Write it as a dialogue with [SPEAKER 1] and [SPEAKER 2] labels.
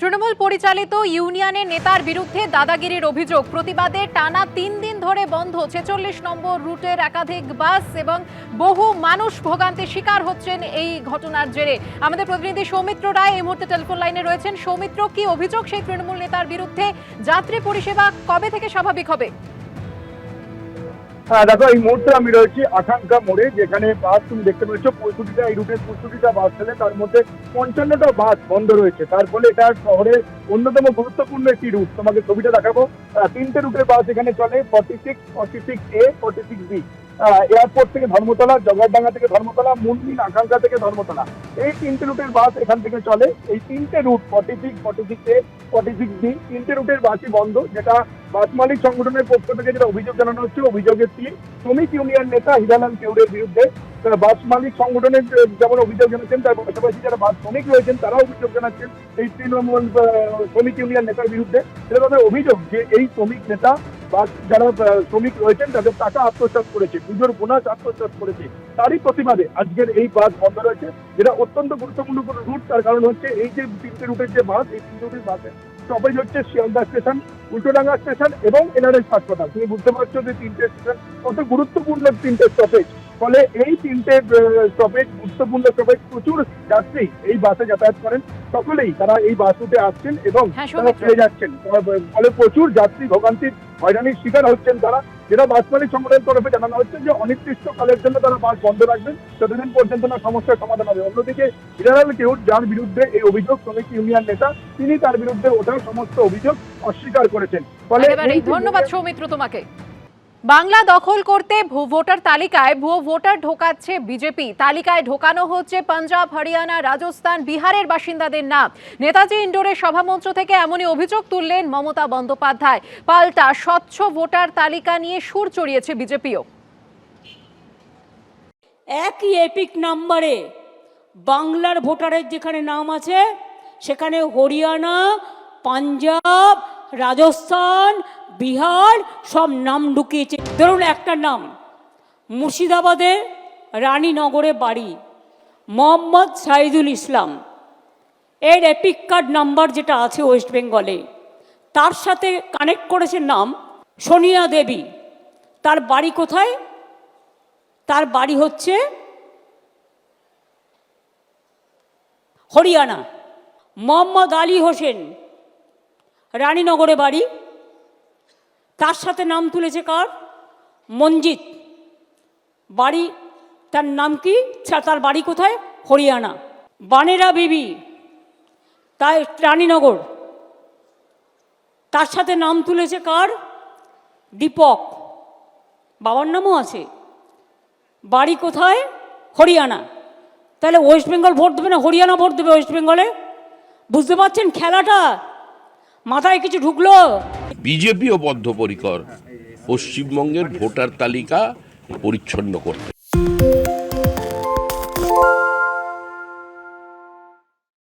[SPEAKER 1] তৃণমূল পরিচালিত ইউনিয়নের নেতার বিরুদ্ধে দাদাগিরির অভিযোগ। প্রতিবাদে টানা তিন দিন ধরে বন্ধ। ছেচল্লিশ নম্বর রুটের একাধিক বাস এবং বহু মানুষ ভোগান্তির শিকার হচ্ছেন এই ঘটনার জেরে। আমাদের প্রতিনিধি সৌমিত্র রায় এই মুহূর্তে টেলিফোন লাইনে রয়েছেন। সৌমিত্র, কি অভিযোগ সেই তৃণমূল নেতার বিরুদ্ধে? যাত্রী পরিষেবা কবে থেকে স্বাভাবিক হবে?
[SPEAKER 2] দেখো, এই মুহূর্তে আমি রয়েছি আকাঙ্ক্ষা মোড়ে, যেখানে বাস তুমি দেখতে পাচ্ছ পঁয়ষট্টিটা, এই রুটের পঁয়ষট্টিটা বাস ছেলে তার মধ্যে পঞ্চান্নটা বাস বন্ধ রয়েছে। তার ফলে এটা শহরের অন্যতম গুরুত্বপূর্ণ একটি রুট। তোমাকে ছবিটা দেখাবো। তিনটে রুটের বাস এখানে চলে forty six forty six A forty six B airport থেকে ধর্মতলা জগৎডাঙ্গা থেকে ধর্মতলা মুন্দিন আকাঙ্ক্ষা থেকে ধর্মতলা। এই তিনটে রুটের বাস এখান থেকে চলে। এই তিনটে route forty six forty six A forty six B তিনটে রুটের বাসই বন্ধ, যেটা বাস মালিক সংগঠনের পক্ষ থেকে যেটা অভিযোগ জানানো হচ্ছে, অভিযোগের তিন শ্রমিক ইউনিয়ন নেতা হিরালাল কেউরের বিরুদ্ধে বাস মালিক সংগঠনের যেমন অভিযোগ জানাচ্ছেন, তার পাশাপাশি যারা বাস শ্রমিক রয়েছেন, তারাও অভিযোগ জানাচ্ছেন এই তৃণমূল শ্রমিক ইউনিয়ন নেতার বিরুদ্ধে। এটা তাদের অভিযোগ যে এই শ্রমিক নেতা বাস যারা শ্রমিক রয়েছেন, তাদের টাকা আত্মসাৎ করেছে, পুজোর বোনাস আত্মসাৎ করেছে। তারই প্রতিবাদে আজকের এই বাস বন্ধ রয়েছে, যেটা অত্যন্ত গুরুত্বপূর্ণ রুট, তার কারণ হচ্ছে এই যে তিনটে রুটের যে বাস, এই তিনটে রুটের বাসে স্টপেজ হচ্ছে শিয়ালদা স্টেশন উল্টোডাঙ্গা স্টেশন এবং এনআরএস হাসপাতাল। তুমি বুঝতে পারছ যে তিনটে স্টেশন কত গুরুত্বপূর্ণ তিনটে স্টপেজ ফলে এই তিনটে স্টপেজ গুরুত্বপূর্ণ স্টপেজ প্রচুর যাত্রী এই বাসে যাতায়াত করেন। সকলেই তারা এই বাস রুটে আসছেন এবং
[SPEAKER 1] হ্যাঁ,
[SPEAKER 2] তারা ফিরে যাচ্ছেন। ফলে প্রচুর যাত্রী ভোগান্তির হয়রানির শিকার হচ্ছেন তারা। যেটা বাস মালিক সংগঠনের তরফে জানানো হচ্ছে যে অনির্দিষ্টকালের জন্য তারা বাস বন্ধ রাখবেন। ততদিন পর্যন্ত না সমস্যার সমাধান হবে। অন্যদিকে জেনারেল কেউট যার বিরুদ্ধে এই অভিযোগ শ্রমিক ইউনিয়ন নেতা তিনি তার বিরুদ্ধে ওঠা সমস্ত অভিযোগ অস্বীকার করেছেন। ফলে
[SPEAKER 1] ধন্যবাদ সৌমিত্র তোমাকে। বাংলা দখল করতে ভু- ভোটার তালিকায় ভুয়ো ভোটার ঢোকাচ্ছে বিজেপি। তালিকায় ঢোকানো হচ্ছে পাঞ্জাব হরিয়ানা রাজস্থান বিহারের বাসিন্দাদের নাম। নেতাজি ইন্ডোরের সভামঞ্চ থেকে এমনই অভিযোগ তুললেন মমতা বন্দ্যোপাধ্যায়। পাল্টা স্বচ্ছ ভোটার তালিকা নিয়ে সুর চড়িয়েছে বিজেপিও।
[SPEAKER 3] একই এপিক নাম্বারে বাংলার ভোটারের যেখানে নাম আছে, সেখানে হরিয়ানা, পাঞ্জাব, রাজস্থান, বিহার, সব নাম ঢুকিয়েছে। ধরুন একটা নাম, মুর্শিদাবাদে রানীনগরে বাড়ি, মোহাম্মদ সাইদুল ইসলাম। এর এপিক কার্ড নাম্বার যেটা আছে ওয়েস্ট বেঙ্গলে, তার সাথে কানেক্ট করেছে নাম সোনিয়া দেবী। তার বাড়ি কোথায়? তার বাড়ি হচ্ছে হরিয়ানা। মোহাম্মদ আলী হোসেন, রানীনগরে বাড়ি। তার সাথে নাম তুলেছে কার? মঞ্জিত বাড়ি, তার নাম কি? তার বাড়ি কোথায়? হরিয়ানা। বানেরা বিবি, তাই রানীনগর। তার সাথে নাম তুলেছে কার? দীপক। বাবার নামও আছে। বাড়ি কোথায়? হরিয়ানা। তাহলে ওয়েস্ট বেঙ্গল ভোট দেবে না? হরিয়ানা ভোট দেবে ওয়েস্ট বেঙ্গলে বুঝতে পারছেন খেলাটা? মাথায় কিছু ঢুকলো?
[SPEAKER 4] বিজেপিও বদ্ধপরিকর। পশ্চিমবঙ্গের ভোটার তালিকা পরিচ্ছন্ন করতে।